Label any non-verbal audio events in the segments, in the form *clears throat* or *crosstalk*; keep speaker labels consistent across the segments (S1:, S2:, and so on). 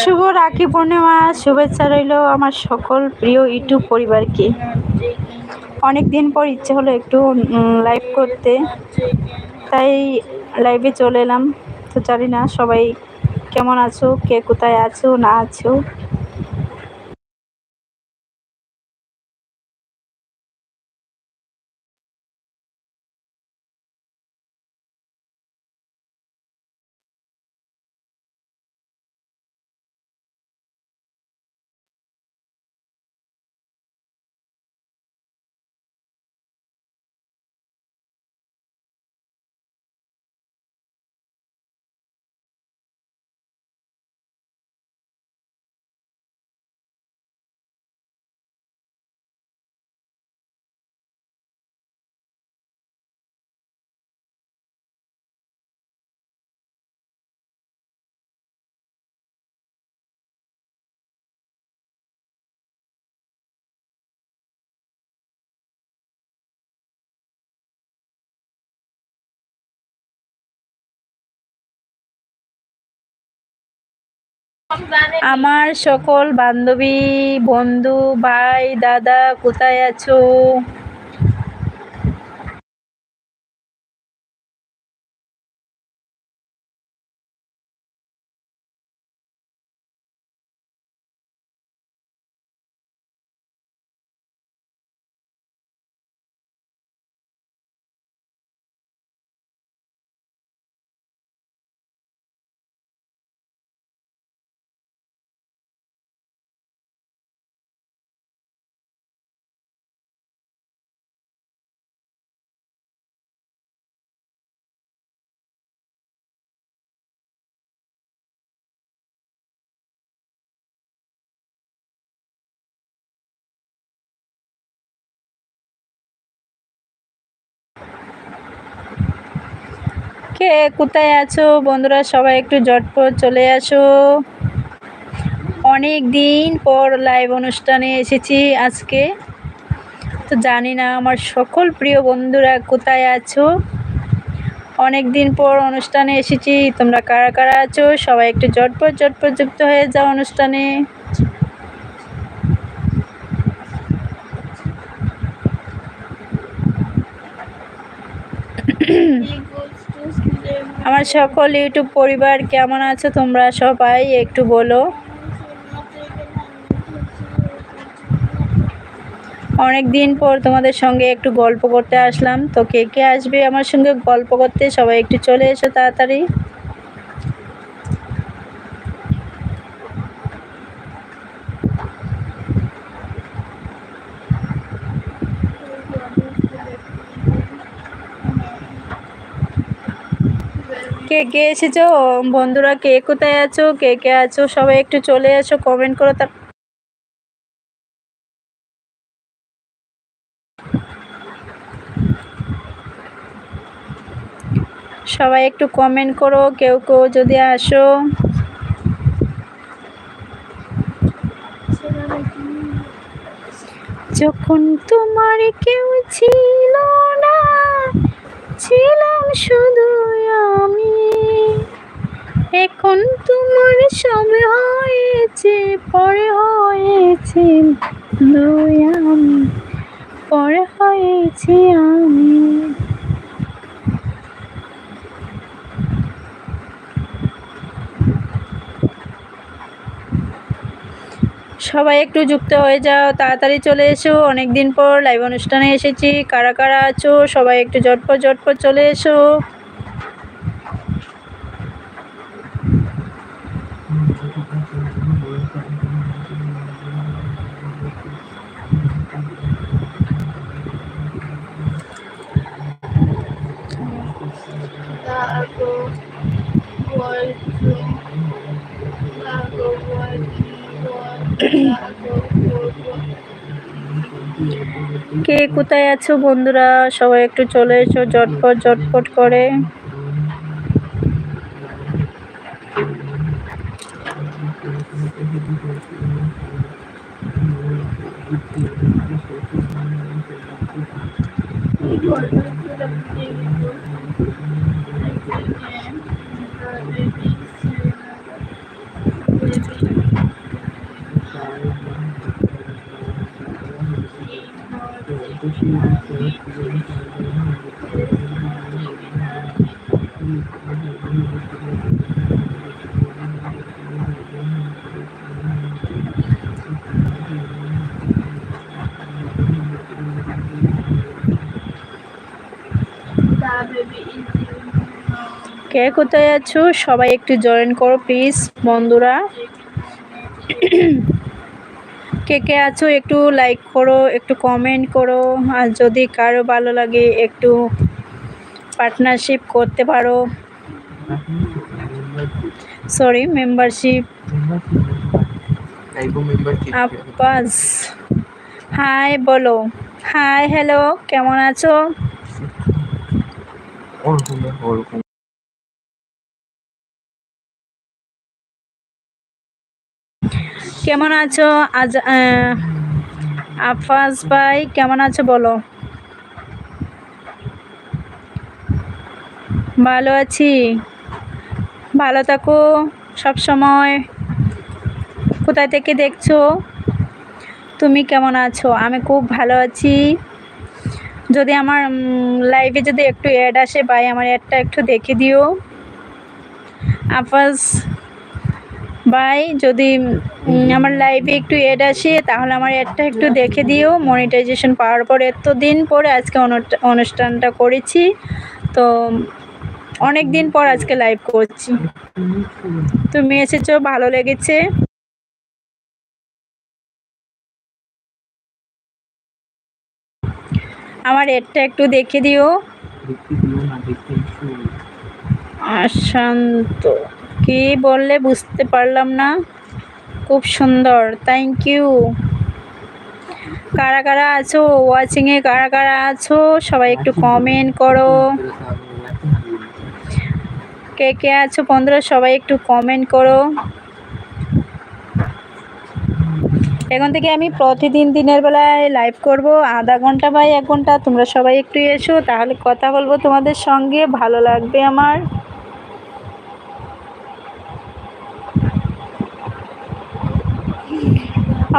S1: শুভ রাখি পূর্ণিমা, শুভেচ্ছা রইল আমার সকল প্রিয় ইউটিউব পরিবারকে। অনেক দিন পর ইচ্ছে হলো একটু লাইভ করতে। তাই লাইভে চলে এলাম। তো জানি না সবাই কেমন আছো, কে কোথায় আছো, না আছো। আমার সকল বান্ধবী বন্ধু ভাই দাদা কোথায় আছো? কে কোথায় আছো? বন্ধুরা সবাই একটু জটপট চলে আসো। অনেক দিন পর লাইভ অনুষ্ঠানে এসেছি আজকে। তো জানি না আমার সকল প্রিয় বন্ধুরা কোথায় আছো? অনেক দিন পর অনুষ্ঠানে এসেছি। তোমরা কারা কারা আছো? সবাই একটু জটপট জটপট যুক্ত হয়ে যাও অনুষ্ঠানে। *coughs* *coughs* আমার সকল ইউটিউব পরিবার কেমন আছো? তোমরা সবাই একটু বলো। অনেক দিন পর তোমাদের সঙ্গে একটু গল্প করতে আসলাম। তো কে কে আসবে আমার সঙ্গে গল্প করতে? সবাই একটু চলে এসো তাড়াতাড়ি। কে কে এসেছ? বন্ধুরা, কে কোথায় আছো? কে কে আছো? সবাই একটু চলে এসো কমেন্ট করো তার সবাই একটু কমেন্ট করো, কেউ কেউ যদি আসো। যখন তোমার কেউ ছিল না, ছিলাম শুধু আমি। এখন তোমার সবে হয়েছে, পরে হয়েছে আমি, পরে হয়েছে আমি। সবাই একটু যুক্ত হয়ে যাও, তাড়াতাড়ি চলে এসো। অনেক দিন পর লাইভ অনুষ্ঠানে এসেছি। কারা কারা আছো? সবাই একটু ঝটপট ঝটপট চলে এসো। *clears throat* কে কোথায় আছো বন্ধুরা? সবাই একটু চলে এসো জটপট জটপট করে। কে কোথায় আছো? সবাই একটু জয়েন করো প্লিজ বন্ধুরা। কে কে আছো? একটু লাইক করো, একটু কমেন্ট করো। আর যদি কারও ভালো লাগে, একটু পার্টনারশিপ করতে পারো। সরি মেম্বারশিপ আপাস হাই বলো। হাই হ্যালো কেমন আছো? কেমন আছো? আজ আফাজ ভাই কেমন আছো বলো? ভালো আছি। ভালো থাকো সব সময়। কোথায় থেকে দেখছ? তুমি কেমন আছো? আমি খুব ভালো আছি। যদি আমার লাইভে যদি একটু অ্যাড আসে, ভাই, আমার অ্যাডটা একটু দেখে দিও। আফাজ, ভাই, যদি আমার লাইভে একটু অ্যাড আসে, তাহলে আমার অ্যাডটা একটু দেখে দিও। মনিটাইজেশন পাওয়ার পর এতদিন পরে আজকে অনুষ্ঠানটা করেছি। তো অনেক দিন পর আজকে লাইভ করছি। তুমি এসেছ ভালো লেগেছে? আমার এডটা একটু দেখে দিও। শান্ত কি বললে বুঝতে পারলাম না। খুব সুন্দর থ্যাংক ইউ কারা কারা আছো? ওয়াচিংয়ে কারা কারা আছো? সবাই একটু কমেন্ট করো। কে কে আছো বন্ধুরা, সবাই একটু কমেন্ট করো। এখন থেকে আমি প্রতিদিন দিনের বেলায় লাইভ করব, আধা ঘণ্টা বা এক ঘণ্টা, তোমরা সবাই একটু এসো, তাহলে কথা বলব তোমাদের সঙ্গে, ভালো লাগবে আমার।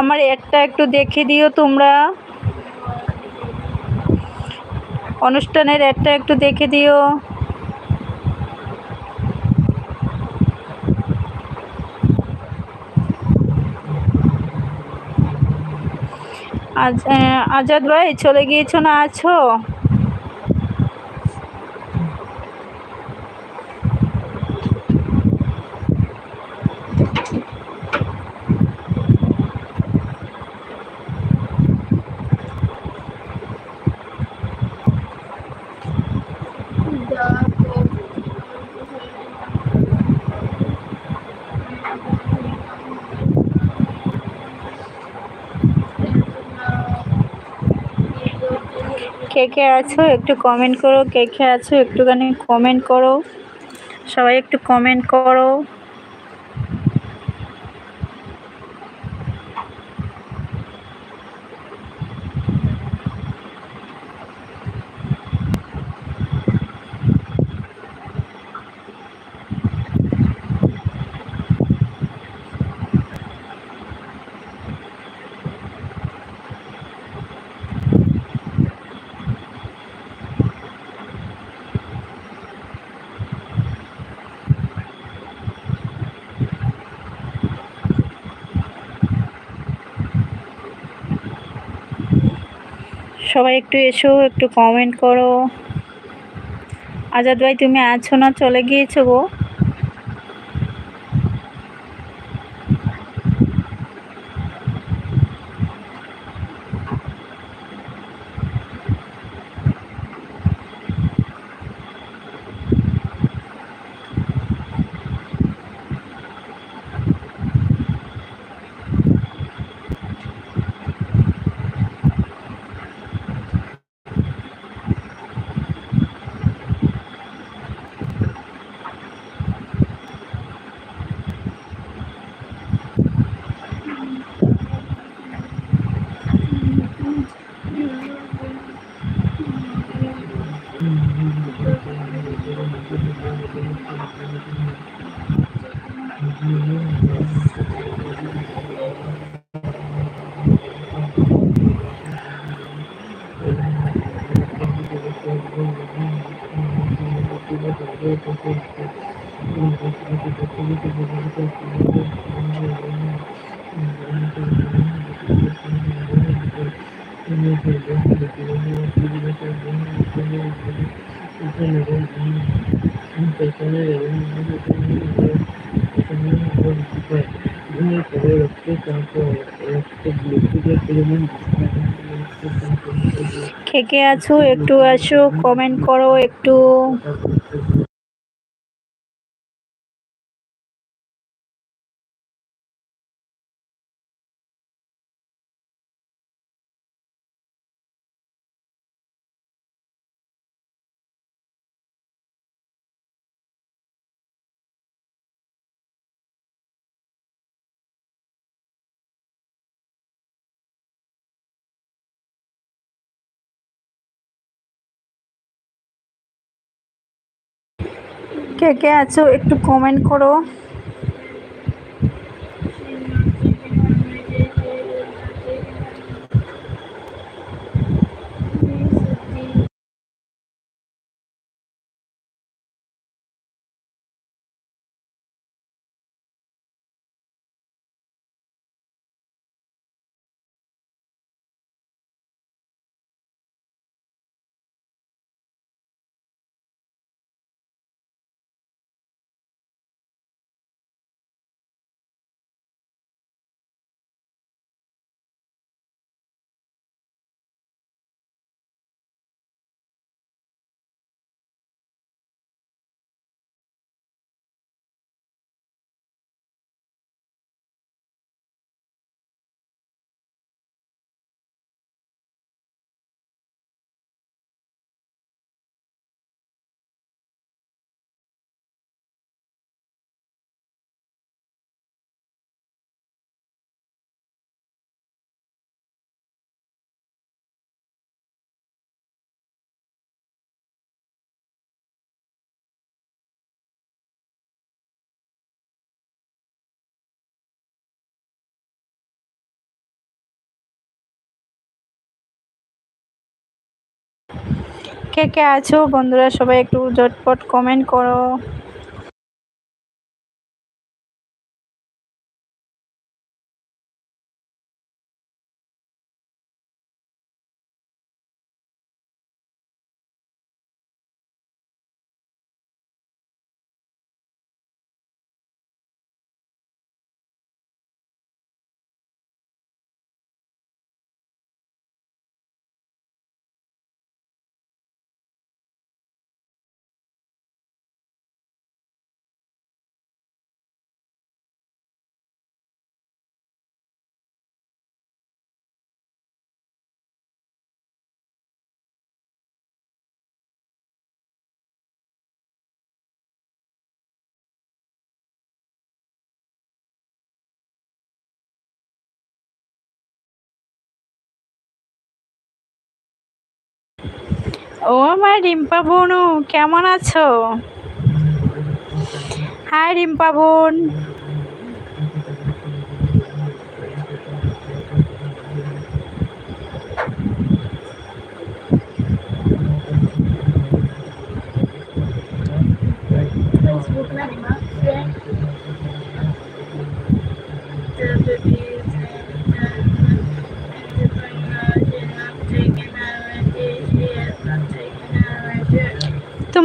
S1: আমার একটা একটু দেখে দিও তোমরা। অনুষ্ঠানের একটা একটু দেখে দিও। আজ আজাদ ভাই চলে গিয়েছো না আছো? কে কে আছো একটু কমেন্ট করো, কে কে আছো একটুখানি কমেন্ট করো। সবাই একটু কমেন্ট করো। সবাই একটু এসো একটু কমেন্ট করো। আজাদ ভাই তুমি আছো না? চলে গিয়েছো গো। খেকে আছো একটু আসো কমেন্ট করো একটু। কে কে আছো একটু কমেন্ট করো। কে কে আছো? বন্ধুরা সবাই একটু জটপট কমেন্ট করো। ও আমার রিম্পা বোনু কেমন আছো? হাই রিম্পা বোন।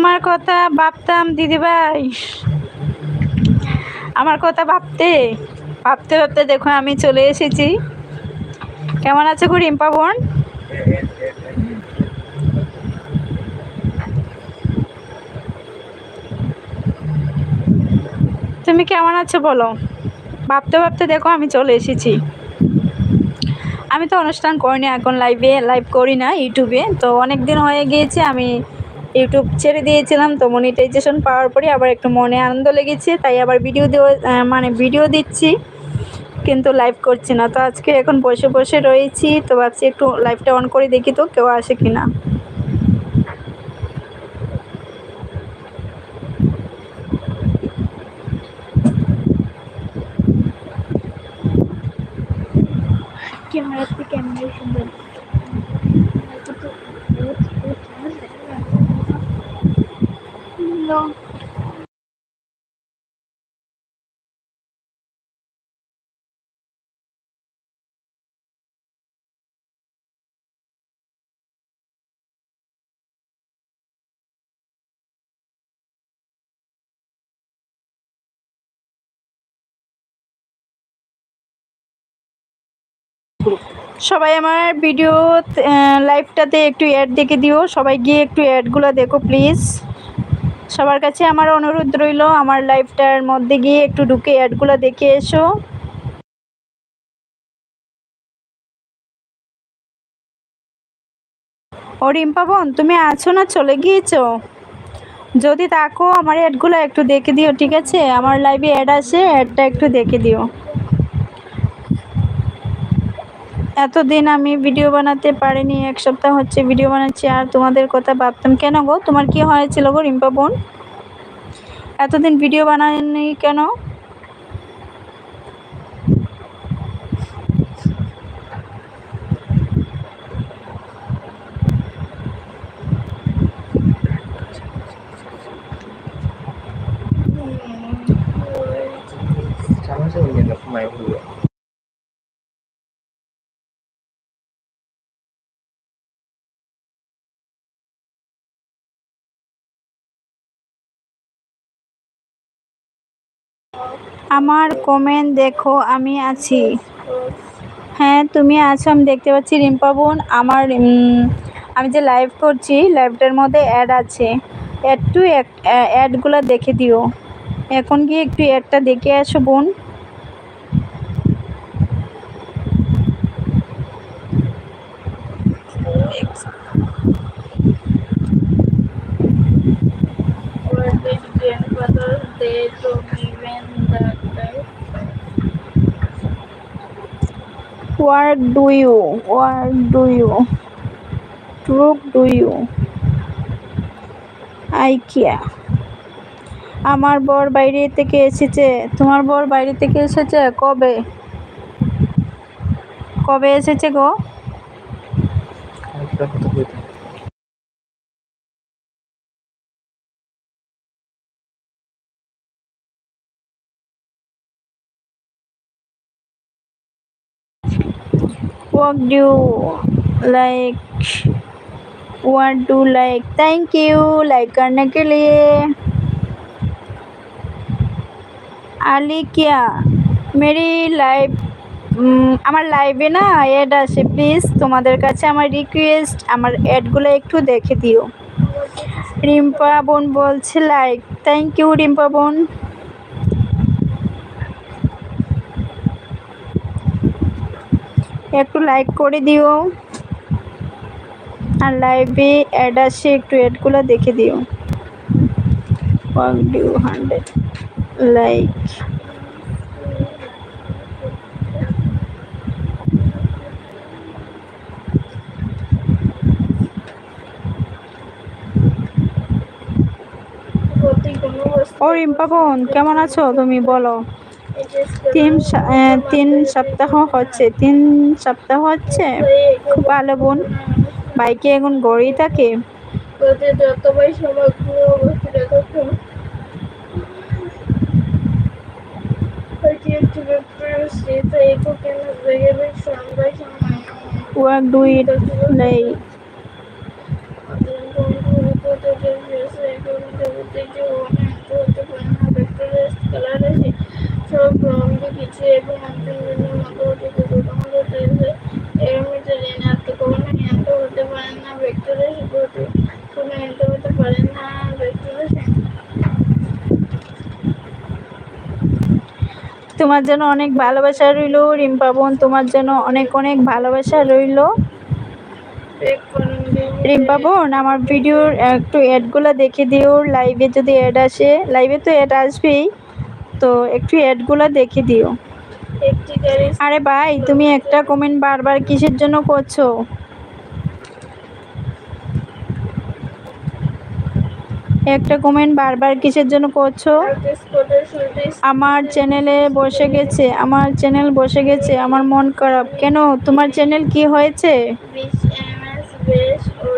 S1: তোমার কথা ভাবতাম, দিদিভাই। আমার কথা ভাবতে ভাবতে ভাবতে দেখো আমি চলে এসেছি। কেমন আছে গো রিম্পা বোন? তুমি কেমন আছো বলো? ভাবতে ভাবতে দেখো আমি চলে এসেছি। আমি তো অনুষ্ঠান করিনি, এখন লাইভে লাইভ করি না, ইউটিউবে। তো অনেক দিন হয়ে গিয়েছে, আমি ইউটিউব ছেড়ে দিয়েছিলাম, তো মনিটাইজেশন পাওয়ার পরে আবার একটু মনে আনন্দ লেগেছে, তাই আবার ভিডিও দেওয়া মানে ভিডিও দিচ্ছি, কিন্তু লাইভ করছি না। তো আজকে এখন বসে বসে রয়েছি, তো ভাবছি একটু লাইভটা অন করে দেখি তো কেউ আসে কি না
S2: ক্যামেরাতে ক্যামেরাই সুন্দর নো
S1: সবাই আমার ভিডিও লাইভটাতে একটু অ্যাড দেখে দিও। সবাই গিয়ে একটু অ্যাডগুলো দেখো প্লিজ সবার কাছে আমার অনুরোধ রইল, আমার লাইভটার মধ্যে গিয়ে একটু ঢুকে অ্যাডগুলো দেখে এসো। ও রিম্পা বোন, তুমি আছো না? চলে গিয়েছো? যদি থাকো, আমার অ্যাডগুলো একটু দেখে দিও, ঠিক আছে? আমার লাইভে অ্যাড আছে অ্যাডটা একটু দেখে দিও। এতদিন আমি ভিডিও বানাতে পারিনি, এক সপ্তাহ হচ্ছে ভিডিও বানাচ্ছি, আর তোমাদের কথা ভাবতাম, কেন গো? তোমার কি হয়েছিল গো, রিম্পা বোন? এতদিন ভিডিও বানাননি কেন? আমার কমেন্ট দেখো, আমি আছি। হ্যাঁ তুমি আছো, আমি দেখতে পাচ্ছি রিম্পা বোন। আমার আমি যে লাইভ করছি লাইভটার মধ্যে অ্যাড আছে। একটু অ্যাডগুলো দেখে দিও। এখন গিয়ে একটু অ্যাডটা দেখে আসো বোন।
S2: What did grandfather say to me
S1: What do you? work do you? Truth do you? আইকিয়া আমার বর বাইরে থেকে এসেছে তোমার বর বাইরে থেকে এসেছে কবে কবে এসেছে গো what do you like what do you like thank you like करने के लिए আলি কিয়া মেরি লাইভ আমার লাইভে না অ্যাড আছে প্লিজ তোমাদের কাছে আমার রিকোয়েস্ট আমার অ্যাডগুলো একটু দেখে দিও রিম্পা বোন বলছে লাইক থ্যাংক ইউ রিম্পা বোন একটু লাইক করে দিও। আর লাইভে অ্যাড আসে একটু অ্যাডগুলো দেখে দিও। ডিউ হান্ড্রেড লাইক ও রিম্পা বোন কেমন আছো? তুমি বলো। তিন তিন সপ্তাহ হচ্ছে, তিন সপ্তাহ হচ্ছে খুব ভালো বোন। বাইকে এখন গড়েই থাকে।
S2: প্রতি যতবার সমগ্র বস্তুটা তখন হয়তো একটি ব্যাপার কিছু এবং এর মধ্যে হতে না ব্যক্তিরা সেগুলোতে কোনো হতে না ব্যক্তিরা
S1: তোমার জন্য অনেক ভালোবাসা রইল রিম্পা বোন তোমার জন্য অনেক অনেক ভালোবাসা রইল।
S2: এক করেন
S1: রিম্পা বোন আমার ভিডিওর একটু অ্যাডগুলো দেখে দিও লাইভে যদি অ্যাড আসে লাইভে তো অ্যাড আসবেই। তো একটু অ্যাডগুলো দেখে দিও। আরে ভাই তুমি একটা কমেন্ট বারবার কিসের জন্য করছ? একটা কমেন্ট বারবার কিসের জন্য করছ? আমার চ্যানেলে বসে গেছে আমার চ্যানেল বসে গেছে আমার মন খারাপ। কেন? তোমার চ্যানেল কি হয়েছে?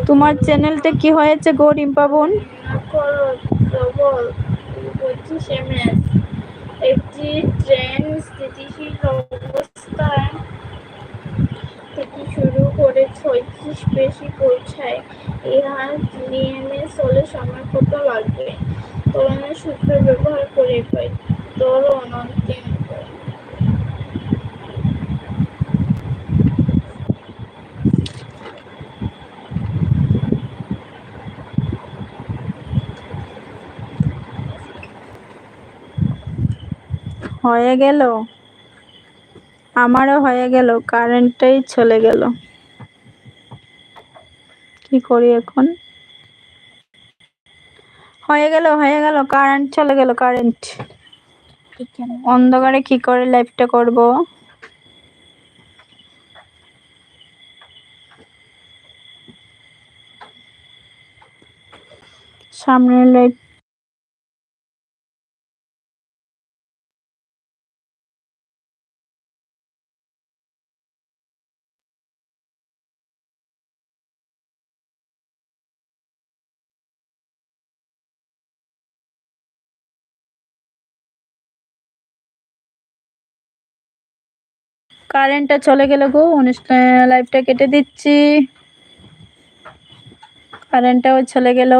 S1: তোমার চ্যানেলটা কি হয়েছে গো রিম্পা বোন?
S2: একটি ট্রেন স্থিতিশীল অবস্থায় থেকে শুরু করে ছয়ত্রিশ বেশি পৌঁছায়। ইহা নিয়মে চলে সময় কত লাগবে। ত্বরণের সূত্র ব্যবহার করে পাই। ত্বরণ অন্তিম।
S1: হয়ে গেল? আমারও হয়ে গেল, কারেন্টটাই চলে গেল। কি করি এখন? হয়ে গেল হয়ে গেল, কারেন্ট চলে গেল, কারেন্ট। অন্ধকারে কি করে লাইভটা করব? সামনের লাইট কারেন্টটা চলে গেল গো অনুষ্ঠান লাইভটা কেটে দিচ্ছি। কারেন্টটাও চলে গেল।